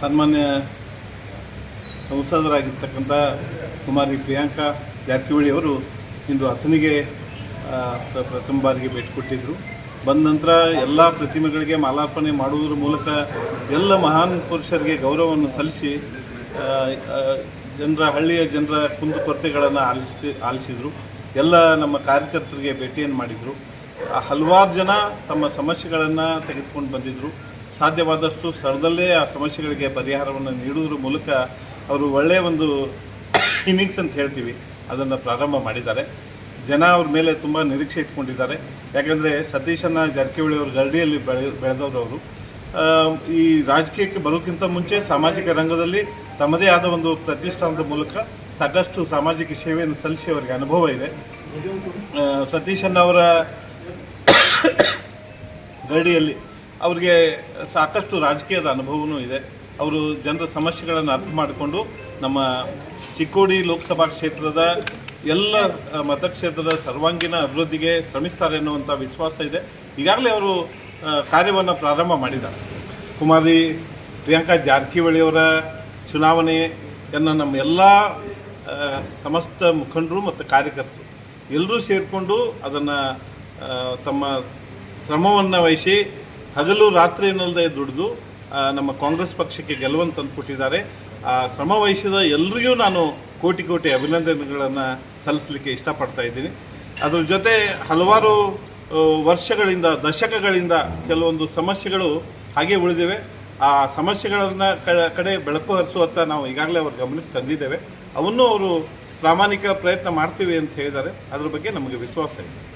ಸನ್ಮಾನ್ಯ ಸಂಸದರಾಗಿರ್ತಕ್ಕಂಥ ಕುಮಾರಿ ಪ್ರಿಯಾಂಕಾ ಜಾರಕಿಹೊಳಿ ಅವರು ಇಂದು ಪ್ರ- ಪ್ರಥಮ ಬಾರಿಗೆ ಭೇಟಿ ಕೊಟ್ಟಿದ್ದರು ಬಂದ ನಂತರ ಎಲ್ಲ ಪ್ರತಿಮೆಗಳಿಗೆ ಮಾಲಾರ್ಪಣೆ ಮಾಡುವುದರ ಮೂಲಕ ಎಲ್ಲ ಮಹಾನ್ ಪುರುಷರಿಗೆ ಗೌರವವನ್ನು ಸಲ್ಲಿಸಿ ಜನರ, ಹಳ್ಳಿಯ ಜನರ ಕುಂದುಕೊರತೆಗಳನ್ನು ಆಲಿಸಿ, ಆಲಿಸಿದರು. ಎಲ್ಲ ನಮ್ಮ ಕಾರ್ಯಕರ್ತರಿಗೆ ಭೇಟಿಯನ್ನು ಮಾಡಿದರು. ಹಲವಾರು ಜನ ತಮ್ಮ ಸಮಸ್ಯೆಗಳನ್ನು ತೆಗೆದುಕೊಂಡು ಬಂದಿದ್ದರು ಸಾಧ್ಯವಾದಷ್ಟು ಸ್ಥಳದಲ್ಲೇ ಆ ಸಮಸ್ಯೆಗಳಿಗೆ ಪರಿಹಾರವನ್ನು ನೀಡುವುದರ ಮೂಲಕ ಅವರು ಒಳ್ಳೆಯ ಒಂದು ಇನ್ನಿಂಗ್ಸ್ ಅಂತ ಹೇಳ್ತೀವಿ. ಅದನ್ನು ಪ್ರಾರಂಭ ಮಾಡಿದ್ದಾರೆ. ಜನ ಅವ್ರ ಮೇಲೆ ತುಂಬ ನಿರೀಕ್ಷೆ ಇಟ್ಕೊಂಡಿದ್ದಾರೆ. ಯಾಕೆಂದರೆ ಸತೀಶನ ಜಾರಕಿಹೊಳಿ ಅವರು ಗರಡಿಯಲ್ಲಿ ಬೆಳೆ, ಬೆಳೆದವರು ಅವರು. ಈ ರಾಜಕೀಯಕ್ಕೆ ಬರೋಕ್ಕಿಂತ ಮುಂಚೆ ಸಾಮಾಜಿಕ ರಂಗದಲ್ಲಿ ತಮ್ಮದೇ ಆದ ಒಂದು ಪ್ರತಿಷ್ಠಾನದ ಮೂಲಕ ಸಾಕಷ್ಟು ಸಾಮಾಜಿಕ ಸೇವೆಯನ್ನು ಸಲ್ಲಿಸಿ ಅವರಿಗೆ ಅನುಭವ ಇದೆ. ಸತೀಶನ್ ಅವರ ಗರಡಿಯಲ್ಲಿ ಅವರಿಗೆ ಸಾಕಷ್ಟು ರಾಜಕೀಯದ ಅನುಭವವೂ ಇದೆ. ಅವರು ಜನರ ಸಮಸ್ಯೆಗಳನ್ನು ಅರ್ಥ ಮಾಡಿಕೊಂಡು ನಮ್ಮ ಚಿಕ್ಕೋಡಿ ಲೋಕಸಭಾ ಕ್ಷೇತ್ರದ ಎಲ್ಲ ಮತಕ್ಷೇತ್ರದ ಸರ್ವಾಂಗೀಣ ಅಭಿವೃದ್ಧಿಗೆ ಶ್ರಮಿಸ್ತಾರೆ ಅನ್ನುವಂಥ ವಿಶ್ವಾಸ ಇದೆ. ಈಗಾಗಲೇ ಅವರು ಕಾರ್ಯವನ್ನು ಪ್ರಾರಂಭ ಮಾಡಿದ್ದಾರೆ. ಕುಮಾರಿ ಪ್ರಿಯಾಂಕಾ ಜಾರಕಿಹೊಳಿಯವರ ಚುನಾವಣೆಯನ್ನು ನಮ್ಮ ಎಲ್ಲ ಸಮಸ್ತ ಮುಖಂಡರು ಮತ್ತು ಕಾರ್ಯಕರ್ತರು ಎಲ್ಲರೂ ಸೇರಿಕೊಂಡು ಅದನ್ನು ತಮ್ಮ ಶ್ರಮವನ್ನು ವಹಿಸಿ ಹಗಲು ರಾತ್ರಿ ಏನಲ್ಲದೆ ದುಡಿದು ನಮ್ಮ ಕಾಂಗ್ರೆಸ್ ಪಕ್ಷಕ್ಕೆ ಗೆಲುವನ್ನು ತಂದುಕೊಟ್ಟಿದ್ದಾರೆ. ಆ, ಶ್ರಮ ವಹಿಸಿದ ಎಲ್ರಿಗೂ ನಾನು ಕೋಟಿ ಕೋಟಿ ಅಭಿನಂದನೆಗಳನ್ನು ಸಲ್ಲಿಸಲಿಕ್ಕೆ ಇಷ್ಟಪಡ್ತಾ ಇದ್ದೀನಿ. ಅದ್ರ ಜೊತೆ ಹಲವಾರು ವರ್ಷಗಳಿಂದ, ದಶಕಗಳಿಂದ ಕೆಲವೊಂದು ಸಮಸ್ಯೆಗಳು ಹಾಗೆ ಉಳಿದಿವೆ. ಆ ಸಮಸ್ಯೆಗಳನ್ನು ಕಡೆ ಬೆಳಕು ಹರಿಸುವತ್ತ ನಾವು ಈಗಾಗಲೇ ಅವ್ರ ಗಮನಕ್ಕೆ ತಂದಿದ್ದೇವೆ. ಅವನ್ನು ಅವರು ಪ್ರಾಮಾಣಿಕ ಪ್ರಯತ್ನ ಮಾಡ್ತೀವಿ ಅಂತ ಹೇಳಿದ್ದಾರೆ. ಅದ್ರ ಬಗ್ಗೆ ನಮಗೆ ವಿಶ್ವಾಸ ಇದೆ.